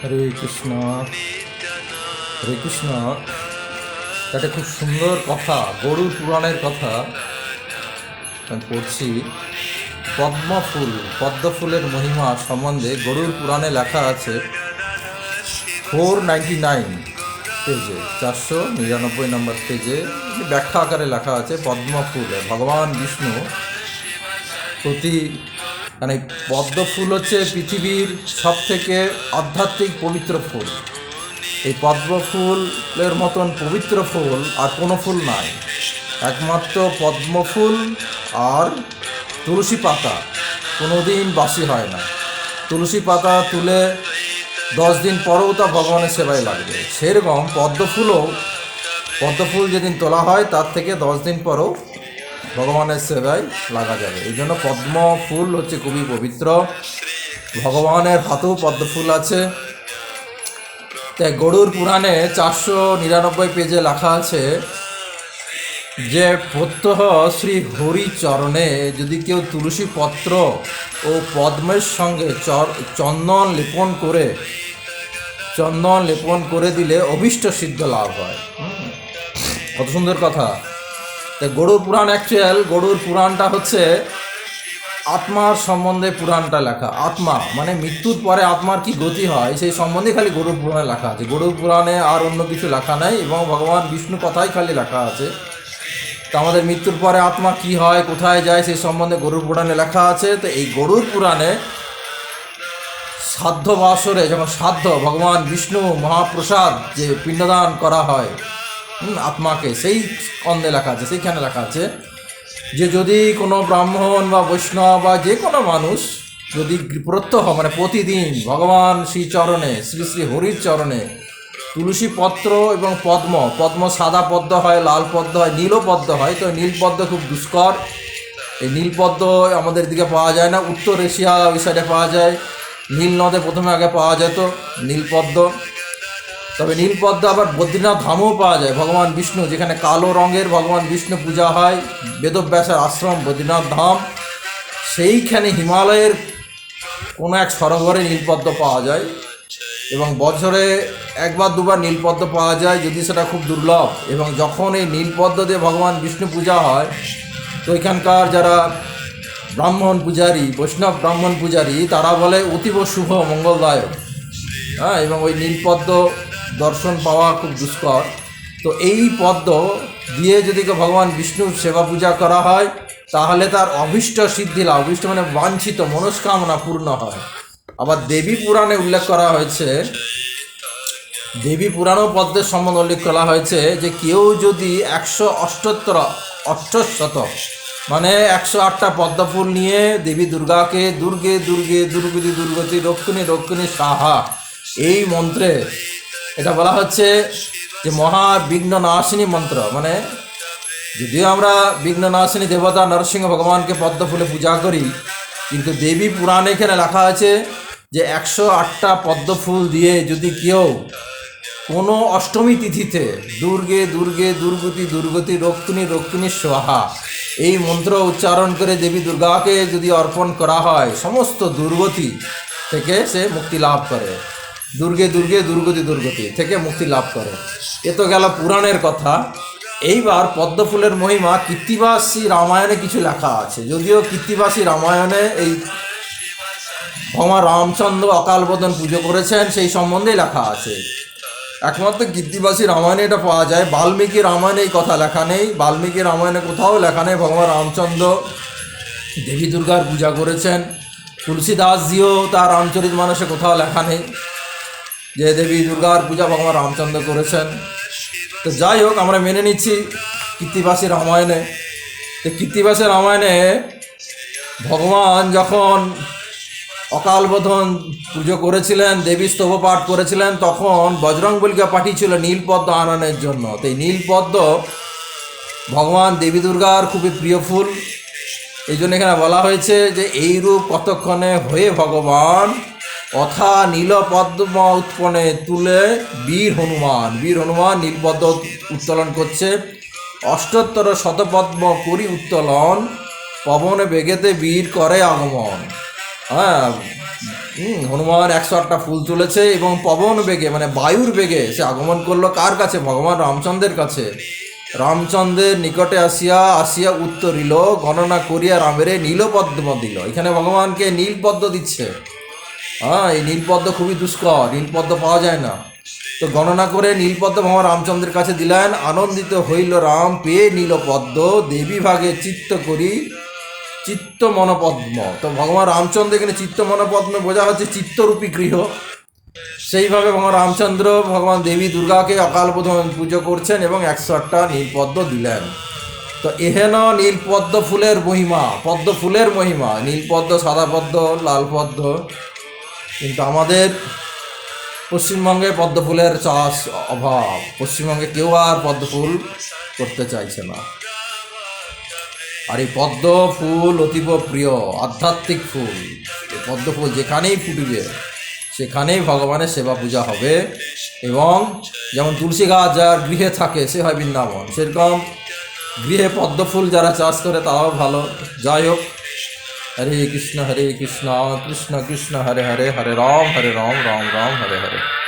হরে কৃষ্ণ হরে কৃষ্ণ। একটা খুব সুন্দর কথা গরুর পুরাণের কথা পড়ছি। পদ্ম ফুল পদ্ম ফুলের মহিমা সম্বন্ধে গরুর পুরাণে লেখা আছে ফোর নাইনটি নাইন পেজে, চারশো নিরানব্বই নম্বর পেজে। ব্যাখ্যা আকারে লেখা আছে পদ্ম ফুল ভগবান বিষ্ণু প্রতি মানে পদ্ম ফুল হচ্ছে পৃথিবীর সব থেকে আধ্যাত্মিক পবিত্র ফুল। এই পদ্ম ফুলের মতন পবিত্র ফুল আর কোনো ফুল নাই। একমাত্র পদ্ম ফুল আর তুলসী পাতা কোনোদিন বাসি হয় না। তুলসী পাতা তুলে দশ দিন পরেও তা ভগবানের সেবায় লাগবে। সেরকম পদ্ম ফুলও, পদ্ম ফুল যেদিন তোলা হয় তার থেকে দশ দিন পরেও ভগবানের সেবায় লাগা যাবে। এই জন্য পদ্ম ফুল হচ্ছে খুবই পবিত্র। ভগবানের হাতেও পদ্ম ফুল আছে। তাই গরুর পুরাণে চারশো নিরানব্বই পেজে লেখা আছে যে, প্রত্যহ শ্রী হরি চরণে যদি কেউ তুলসী পত্র ও পদ্মের সঙ্গে চন্দন লেপন করে, চন্দন লেপন করে দিলে অভীষ্ট সিদ্ধ লাভ হয়। কত সুন্দর কথা। তা গরুর পুরাণ অ্যাকচুয়াল গরুর পুরাণটা হচ্ছে আত্মার সম্বন্ধে পুরাণটা লেখা। আত্মা মানে মৃত্যুর পরে আত্মার কি গতি হয়, সেই সম্বন্ধে খালি গরুর পুরাণে লেখা আছে। গরুর পুরাণে আর অন্য কিছু লেখা নাই এবং ভগবান বিষ্ণু কথাই খালি লেখা আছে। তো আমাদের মৃত্যুর পরে আত্মা কি হয়, কোথায় যায়, সেই সম্বন্ধে গরুর পুরাণে লেখা আছে। তো এই গরুর পুরাণে সাধ্য বাসরে যখন সাধ্য, ভগবান বিষ্ণু মহাপ্রসাদ যে পিণ্ডদান করা হয় আত্মাকে, সেই স্কন্ধে লেখা আছে, সেইখানে লেখা আছে যে যদি কোনো ব্রাহ্মণ বা বৈষ্ণব বা যে কোনো মানুষ যদি প্রত্যহ মানে প্রতিদিন ভগবান শ্রী চরণে শ্রী শ্রী হরির চরণে তুলসী পত্র এবং পদ্ম পদ্ম সাদা পদ্ম হয়, লাল পদ্ম হয়, নীলও পদ্ম হয়, তো নীল পদ্ম খুব দুষ্কর। এই নীল পদ্ম আমাদের দিকে পাওয়া যায় না, উত্তর এশিয়া ওই সাইডে পাওয়া যায়, নীল নদে প্রথমে আগে পাওয়া যেত নীল পদ্ম। তবে নীলপদ্ম আবার বদ্রীনাথ ধামও পাওয়া যায়। ভগবান বিষ্ণু, যেখানে কালো রঙের ভগবান বিষ্ণু পূজা হয়, বেদব্যাসের আশ্রম, বদ্রীনাথ ধাম। সেইখানে হিমালয়ের কোনো এক সরোবরে নীলপদ্ম পাওয়া যায় এবং বছরে একবার, দুবার নীলপদ্ম পাওয়া যায়, যদি সেটা খুব দুর্লভ। এবং যখন এই নীলপদ্ম দিয়ে ভগবান বিষ্ণু পূজা হয়, তো এখানকার যারা ব্রাহ্মণ পূজারী, বৈষ্ণব ব্রাহ্মণ পূজারী, তারা বলে অতীব শুভ, মঙ্গলদায়ক। হ্যাঁ এবং ওই নীলপদ্ম দর্শন পাওয়া খুব দুষ্কর। তো এই পদ্ম দিয়ে যদি ভগবান বিষ্ণুর সেবা পূজা করা হয়, তাহলে তার অভীষ্ট সিদ্ধি লাভ। অভীষ্ট মানে বাঞ্ছিত, মনস্কামনা পূর্ণ হয়। আবার দেবী পুরাণে উল্লেখ করা হয়েছে, দেবী পুরাণও পদ্মের সম্বন্ধে উল্লেখ করা হয়েছে যে কেউ যদি একশো অষ্টোত্তর, অষ্টশত মানে একশো আটটা পদ্মফুল নিয়ে দেবী দুর্গাকে দুর্গে দুর্গে দুর্গতি দুর্গতি রক্ষিণী রক্ষিণী সাহা, এই মন্ত্রে এটা বলা হচ্ছে যে মহা বিঘ্ন নাশিনী মন্ত্র মানে যদিও আমরা বিঘ্ন নাশিনী দেবতা নরসিংহ ভগবানকে পদ্ম ফুলে পূজা করি, কিন্তু দেবী পুরাণে এখানে লেখা আছে যে একশো আটটা পদ্ম ফুল দিয়ে যদি কেউ কোনো অষ্টমী তিথিতে দুর্গে দুর্গে, দুর্গতি দুর্গতি রক্ষিণী রক্তিনী সোহা এই মন্ত্র উচ্চারণ করে দেবী দুর্গাকে যদি অর্পণ করা হয়, সমস্ত দুর্গতি থেকে সে মুক্তি লাভ করে। দুর্গে দুর্গে, দুর্গতি দুর্গতি থেকে মুক্তি লাভ করে। এ তো গেল পুরাণের কথা। এইবার পদ্মফুলের মহিমা কীর্তিবাসী রামায়ণে কিছু লেখা আছে। যদিও কীর্তিবাসী রামায়ণে এই ভগবান রামচন্দ্র অকালবোধন পুজো করেছেন, সেই সম্বন্ধেই লেখা আছে। একমাত্র কীর্তিবাসী রামায়ণে এটা পাওয়া যায়। বাল্মীকি রামায়ণে এই কথা লেখা নেই। বাল্মীকি রামায়ণে কোথাও লেখা নেই। ভগবান রামচন্দ্র দেবী দুর্গার পূজা করেছেন। তুলসীদাসজিও তার রামচরিত মানুষে কোথাও লেখা নেই। যে দেবী দুর্গার পূজা ভগবান রামচন্দ্র করেছেন। তো যাই হোক, আমরা মেনে নিচ্ছি কীর্তিবাসী রামায়ণে। তো কীর্তিবাসী রামায়ণে ভগবান যখন অকালবোধন পুজো করেছিলেন, দেবী স্তব পাঠ করেছিলেন, তখন বজরংবলীকে পাঠিয়েছিল নীলপদ্ম আননের জন্য। তো এই নীলপদ্ম ভগবান দেবী দুর্গার খুবই প্রিয় ফুল। এই জন্য এখানে বলা হয়েছে যে এই রূপ কতক্ষণে হয়ে ভগবান অথা নীল পদ্ম উৎপনে তুলে বীর হনুমান। বীর হনুমান নীলপদ্ম উত্তোলন করছে। অষ্টোত্তর শতপদ্ম করি উত্তোলন। পবনে বেগেতে বীর করে আগমন। হ্যাঁ হনুমান একশো আটটা ফুল তুলেছে এবং পবন বেগে মানে বায়ুর বেগে সে আগমন করল কার কাছে? ভগবান রামচন্দ্রের কাছে। রামচন্দ্রের নিকটে আসিয়া আসিয়া উত্তরিল, গণনা করিয়া রামেরে নীলপদ্ম দিল। এখানে ভগবানকে নীলপদ্ম দিচ্ছে। হ্যাঁ এই নীলপদ্ম খুবই দুষ্কর, নীলপদ্ম পাওয়া যায় না। তো গণনা করে নীলপদ্ম ভগবান রামচন্দ্রের কাছে দিলেন, আনন্দিত হইল রাম, পেয়ে নীলপদ্ম, দেবী ভাগে চিত্ত করি, চিত্ত মনপদ্ম। তো ভগবান রামচন্দ্র এখানে চিত্ত মনপদ্ম বোঝা হচ্ছে চিত্তরূপী গৃহ। সেইভাবে ভগবান রামচন্দ্র, ভগবান দেবী দুর্গাকে অকাল বোধন পুজো করছেন এবং একশো আটটা নীলপদ্ম দিলেন। তো এহেন নীলপদ্ম ফুলের মহিমা, পদ্ম ফুলের মহিমা, নীলপদ্ম, সাদা পদ্ম, লাল পদ্ম। কিন্তু আমাদের পশ্চিমবঙ্গে পদ্ম ফুলের চাষ অভাব। পশ্চিমবঙ্গে কেউ আর পদ্ম ফুল করতে চাইছে না। আর এই পদ্ম ফুল অতীব প্রিয়, আধ্যাত্মিক ফুল। এই পদ্ম ফুল যেখানেই ফুটবে, সেখানেই ভগবানের সেবা পূজা হবে এবং যেমন তুলসী গাছ যার গৃহে থাকে, সে হয় বৃন্দাবন। সেরকম গৃহে পদ্ম ফুল যারা চাষ করে, তারাও ভালো। যাই হোক হরে কৃষ্ণ হরে কৃষ্ণ কৃষ্ণ কৃষ্ণ হরে হরে হরে রাম হরে রাম রাম রাম হরে হরে